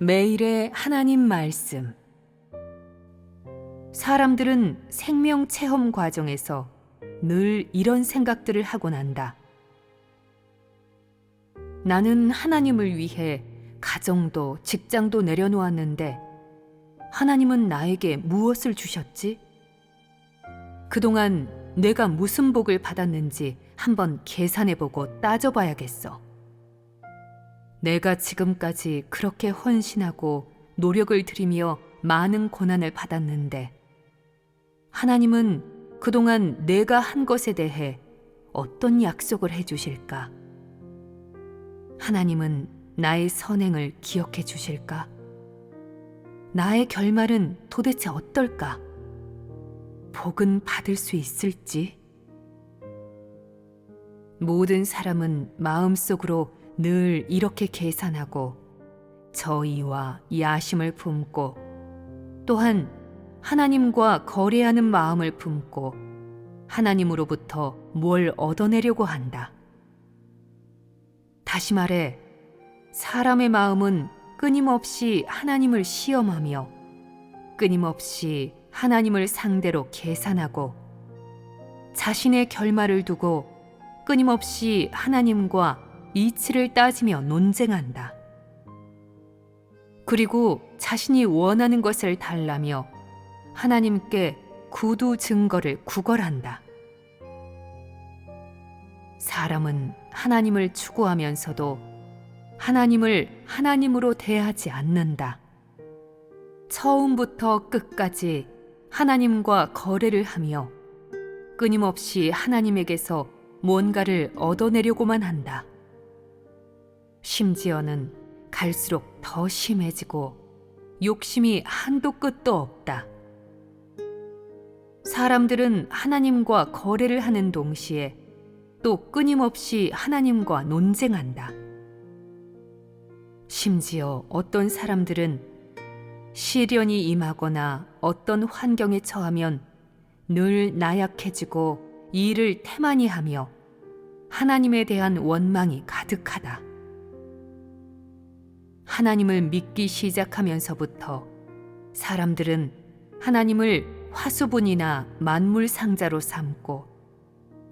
매일의 하나님 말씀. 사람들은 생명 체험 과정에서 늘 이런 생각들을 하곤 한다. 나는 하나님을 위해 가정도 직장도 내려놓았는데 하나님은 나에게 무엇을 주셨지? 그동안 내가 무슨 복을 받았는지 한번 계산해보고 따져봐야겠어. 내가 지금까지 그렇게 헌신하고 노력을 들이며 많은 고난을 받았는데 하나님은 그동안 내가 한 것에 대해 어떤 약속을 해 주실까? 하나님은 나의 선행을 기억해 주실까? 나의 결말은 도대체 어떨까? 복은 받을 수 있을지? 모든 사람은 마음속으로 늘 이렇게 계산하고 저의와 야심을 품고 또한 하나님과 거래하는 마음을 품고 하나님으로부터 뭘 얻어내려고 한다. 다시 말해, 사람의 마음은 끊임없이 하나님을 시험하며 끊임없이 하나님을 상대로 계산하고 자신의 결말을 두고 끊임없이 하나님과 이치를 따지며 논쟁한다. 그리고 자신이 원하는 것을 달라며 하나님께 구두 증거를 구걸한다. 사람은 하나님을 추구하면서도 하나님을 하나님으로 대하지 않는다. 처음부터 끝까지 하나님과 거래를 하며 끊임없이 하나님에게서 뭔가를 얻어내려고만 한다. 심지어는 갈수록 더 심해지고 욕심이 한도 끝도 없다. 사람들은 하나님과 거래를 하는 동시에 또 끊임없이 하나님과 논쟁한다. 심지어 어떤 사람들은 시련이 임하거나 어떤 환경에 처하면 늘 나약해지고 일을 태만히 하며 하나님에 대한 원망이 가득하다. 하나님을 믿기 시작하면서부터 사람들은 하나님을 화수분이나 만물 상자로 삼고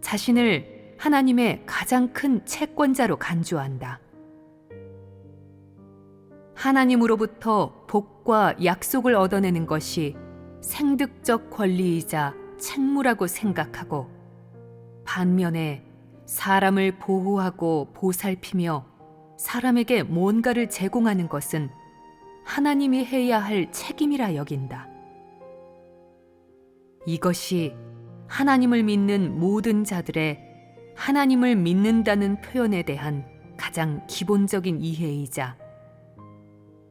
자신을 하나님의 가장 큰 채권자로 간주한다. 하나님으로부터 복과 약속을 얻어내는 것이 생득적 권리이자 책무라고 생각하고 반면에 사람을 보호하고 보살피며 사람에게 뭔가를 제공하는 것은 하나님이 해야 할 책임이라 여긴다. 이것이 하나님을 믿는 모든 자들의 하나님을 믿는다는 표현에 대한 가장 기본적인 이해이자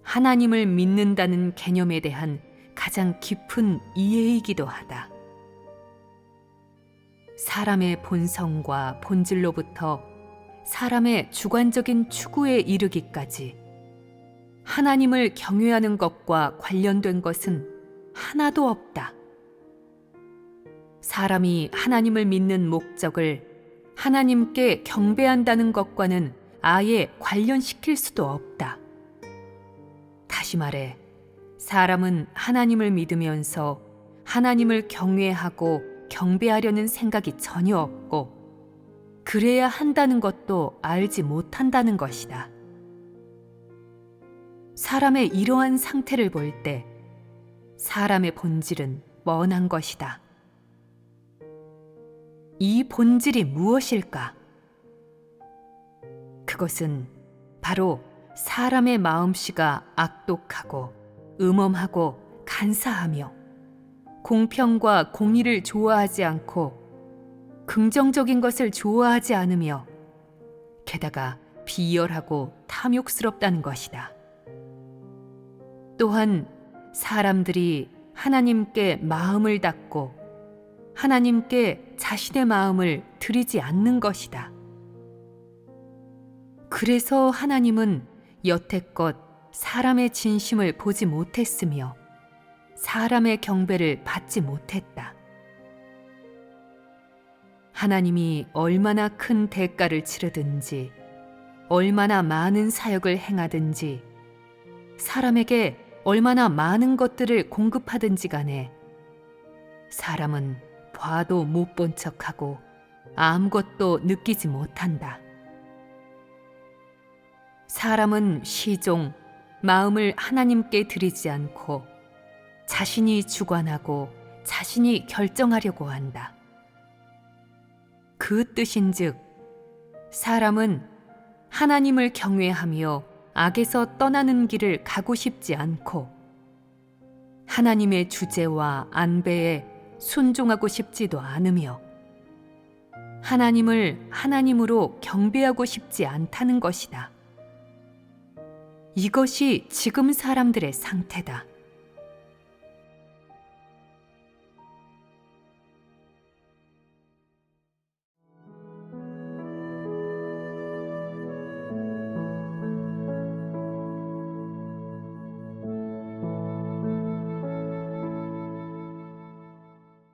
하나님을 믿는다는 개념에 대한 가장 깊은 이해이기도 하다. 사람의 본성과 본질로부터 사람의 주관적인 추구에 이르기까지 하나님을 경외하는 것과 관련된 것은 하나도 없다. 사람이 하나님을 믿는 목적을 하나님께 경배한다는 것과는 아예 관련시킬 수도 없다. 다시 말해, 사람은 하나님을 믿으면서 하나님을 경외하고 경배하려는 생각이 전혀 없고, 그래야 한다는 것도 알지 못한다는 것이다. 사람의 이러한 상태를 볼 때, 사람의 본질은 뻔한 것이다. 이 본질이 무엇일까? 그것은 바로 사람의 마음씨가 악독하고 음험하고 간사하며 공평과 공의를 좋아하지 않고 긍정적인 것을 좋아하지 않으며 게다가 비열하고 탐욕스럽다는 것이다. 또한 사람들이 하나님께 마음을 닫고 하나님께 자신의 마음을 드리지 않는 것이다. 그래서 하나님은 여태껏 사람의 진심을 보지 못했으며 사람의 경배를 받지 못했다. 하나님이 얼마나 큰 대가를 치르든지 얼마나 많은 사역을 행하든지 사람에게 얼마나 많은 것들을 공급하든지 간에 사람은 봐도 못 본 척하고 아무것도 느끼지 못한다. 사람은 시종 마음을 하나님께 드리지 않고 자신이 주관하고 자신이 결정하려고 한다. 그 뜻인즉 사람은 하나님을 경외하며 악에서 떠나는 길을 가고 싶지 않고 하나님의 주제와 안배에 순종하고 싶지도 않으며 하나님을 하나님으로 경배하고 싶지 않다는 것이다. 이것이 지금 사람들의 상태다.